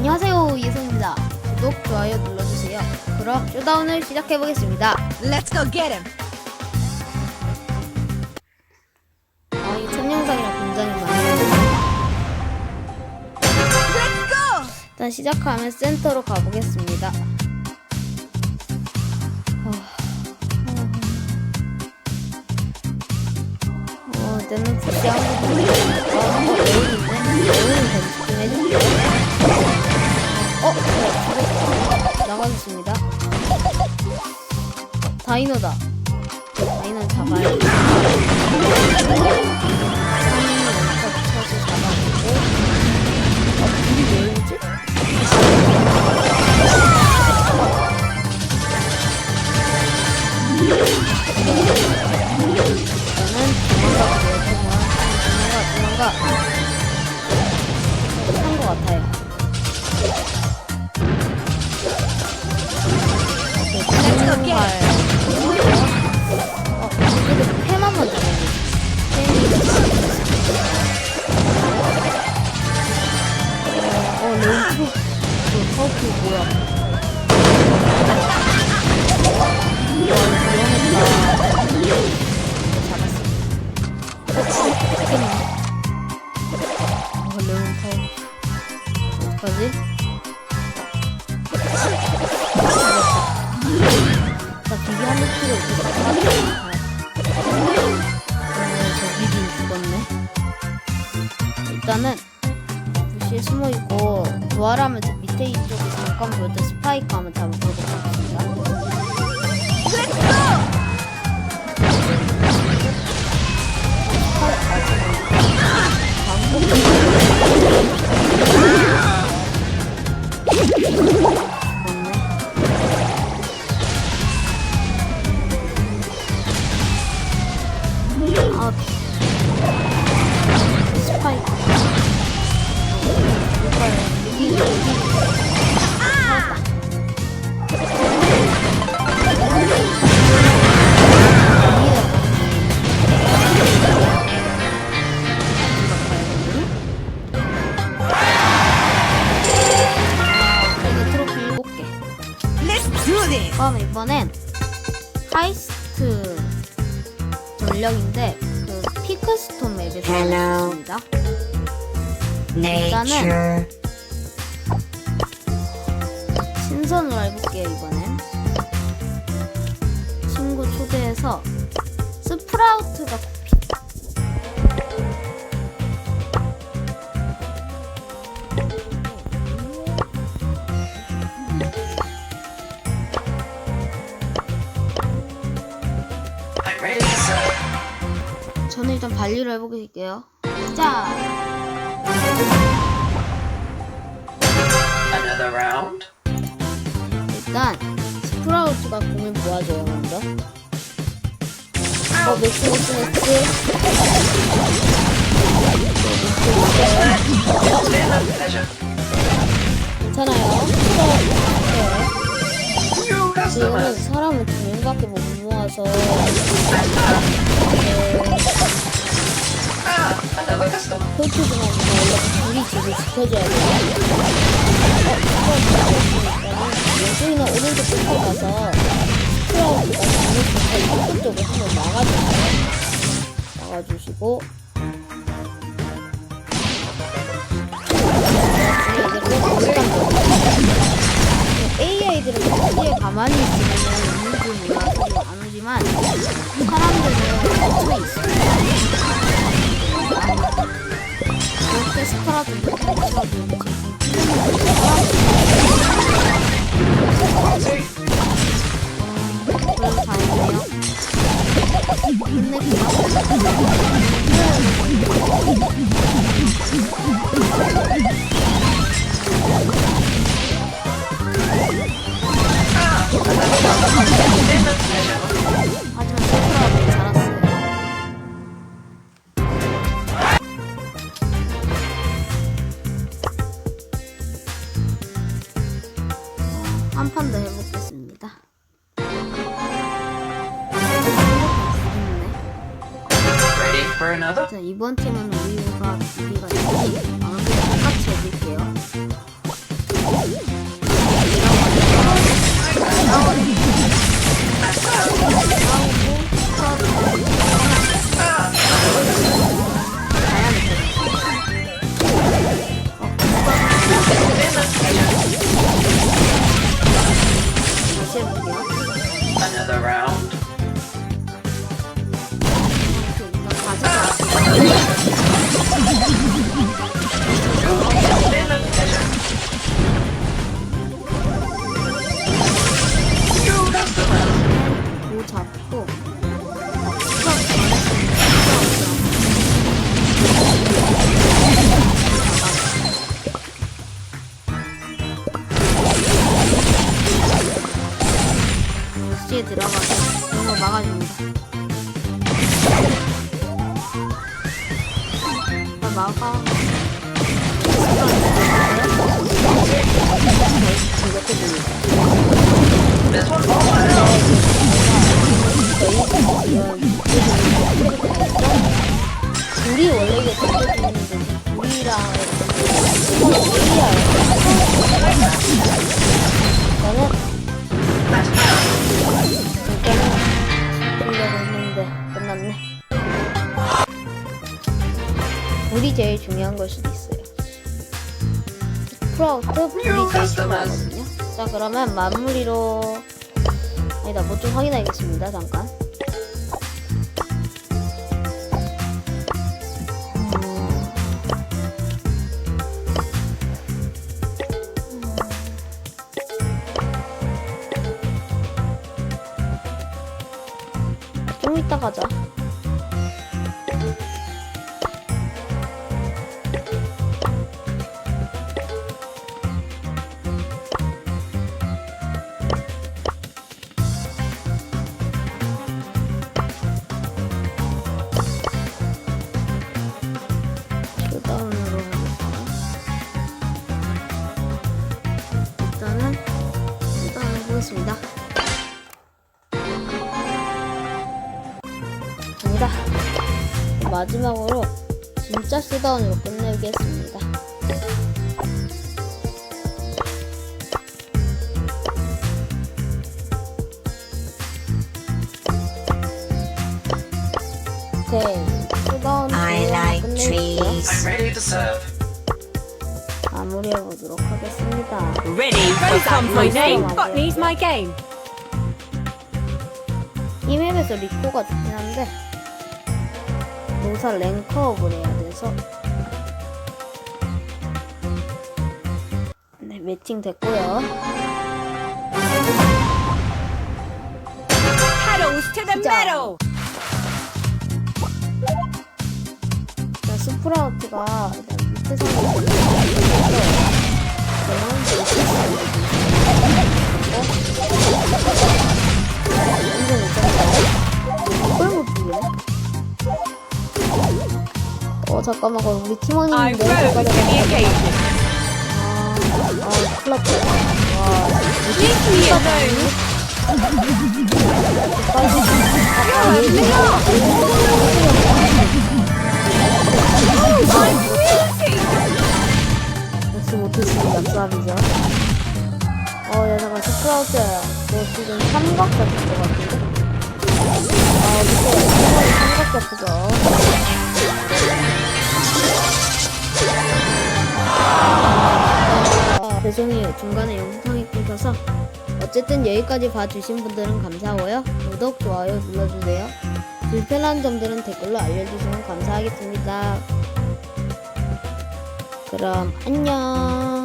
안녕하세요 이승입니다. 구독, 좋아요 눌러주세요. 그럼 쇼다운을 시작해 보겠습니다. Let's go get him. 아, 이 첫 영상이라 굉장히 많아요. Let's go. 일단 시작하면 센터로 가보겠습니다. 어, 어, 내는 굳이 아무것도 모르겠어. 어, 레온인데? 레온이 좀 해줄게요. 어. 나가겠습니다. 다이노다. 다이노는 잡아야 돼. 쳐서 잡아주고. 아, 불이 왜 오지? 저는 도망가 그래요. 도망가, 도망가, 도망가. 한것 같아요. Him. 어, 그래도 잡아야지. 팸이 어. 어떡하지? 필요 없겠다. 어, 저 비비 죽었네. 일단은 부시에 숨어 있고 부활하면 저 밑에 이쪽에 잠깐 보였던 스파이크 한번 잡아보도록 하겠습니다. Let's go. 이번엔 하이스트 전력인데 그 피크스톤 맵에서. 있습니다. Nature. 신선으로 해볼게요 이번엔. 친구 초대해서 스프라우트가 저는 일단 반리로 해보겠게요. 자, Another round. 일단 스프라우트가 공을 모아줘요 먼저. 어, 맥스 맥스 맥스. 괜찮아요. 스프라우트. 지금은 customers. 사람을 두 명밖에 못 모아서 네, another customer. 홀트 좀 하고 원래 둘이 집을 지켜줘야 돼요. 어, 왼쪽이나 오른쪽 끝에 가서 스프라우트가 장르 붙어 이쪽 쪽을 한번 막아주세요. 막아주시고 이제 꼭일 단 AI들은 뒤에 가만히 있으면 있는지 몰라서 안 오지만 사람들은 갇혀 있어요. 이렇게 스크라도 스크라도 그래서 다행이네요. 끝내기나? 하지만 스크라도 잘았어요. 한 판 더 해보겠습니다. 자, 이번 팀은 우리가 우리가 아무도 똑같이 해볼게요. 안에 들어가서 이거 막아줍니다. 다 막아. 이렇게 원래 이게 다 우리랑 물이야. 나는 보려고 했는데 끝났네. 물이 제일 중요한 걸 수도 있어요. 스프라우트 물이 제일 중요하거든요. 자 그러면 마무리로. 아니다 뭐 좀 확인하겠습니다 잠깐 이따 가자. 일단은 쇼다운 해보겠습니다. 마지막으로 진짜 쇼다운으로 끝내겠습니다. 오케이, like to serve. 마무리해보도록 하겠습니다. Ready for my name. Rose. Botany's my game. 이 맵에서 리코가 좋긴 한데 노사 랭크업을 해야 돼서. 네 매칭 됐고요. meadow. 일단 스프라우트가 일단 밑에 상황이 완전 어 잠깐만 그럼 우리 팀원인데 the occasion. 아, 아, 큰일 났다. 와, Leave me alone. 역시 못했으니 납삽이죠. 어, 야, 잠깐, 스프라우트. 너 지금 삼각 잡힌 것 같은데? 아, 밑에 팀원이 삼각 잡히죠. 아, 죄송해요. 중간에 영상이 끊겨서. 어쨌든 여기까지 봐주신 분들은 감사하고요. 구독, 좋아요 눌러주세요. 불편한 점들은 댓글로 알려주시면 감사하겠습니다. 그럼 안녕.